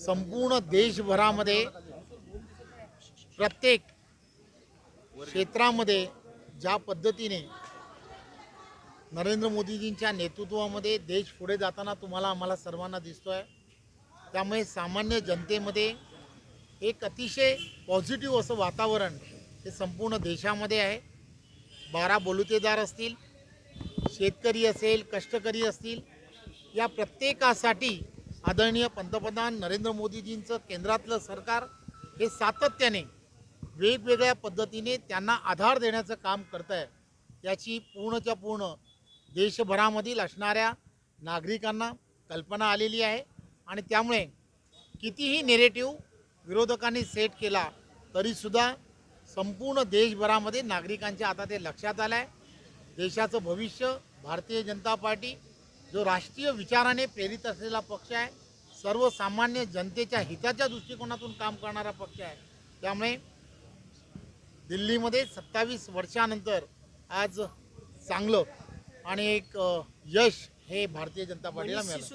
संपूर्ण देशभरामध्ये प्रत्येक क्षेत्रामध्ये ज्या पद्धतीने नरेंद्र मोदीजींच्या नेतृत्वामध्ये देश पुढे जाताना तुम्हाला आम्हाला सर्वांना दिसतो आहे त्यामुळे सामान्य जनतेमध्ये एक अतिशय पॉझिटिव्ह असं वातावरण हे संपूर्ण देशामध्ये आहे. बारा बलुतेदार असतील शेतकरी असेल कष्टकरी असतील या प्रत्येकासाठी आदरणीय पंतप्रधान नरेंद्र मोदीजींचं केंद्रातलं सरकार हे सातत्याने वेगवेगळ्या पद्धतीने त्यांना आधार देण्याचं काम करत आहे याची पूर्णच्या पूर्ण देशभरामधील असणाऱ्या नागरिकांना कल्पना आलेली आहे. आणि त्यामुळे कितीही नेरेटिव्ह विरोधकांनी सेट केला तरीसुद्धा संपूर्ण देशभरामध्ये नागरिकांच्या आता ते लक्षात आलं आहे देशाचं भविष्य भारतीय जनता पार्टी जो राष्ट्रीय विचाराने प्रेरित असलेला पक्ष आहे सर्वसामान्य जनतेच्या हिताच्या दृष्टिकोनातून काम करणारा पक्ष आहे. त्यामुळे दिल्लीमध्ये सत्तावीस वर्षानंतर आज चांगलं आणि एक यश हे भारतीय जनता पार्टीला मिळालं.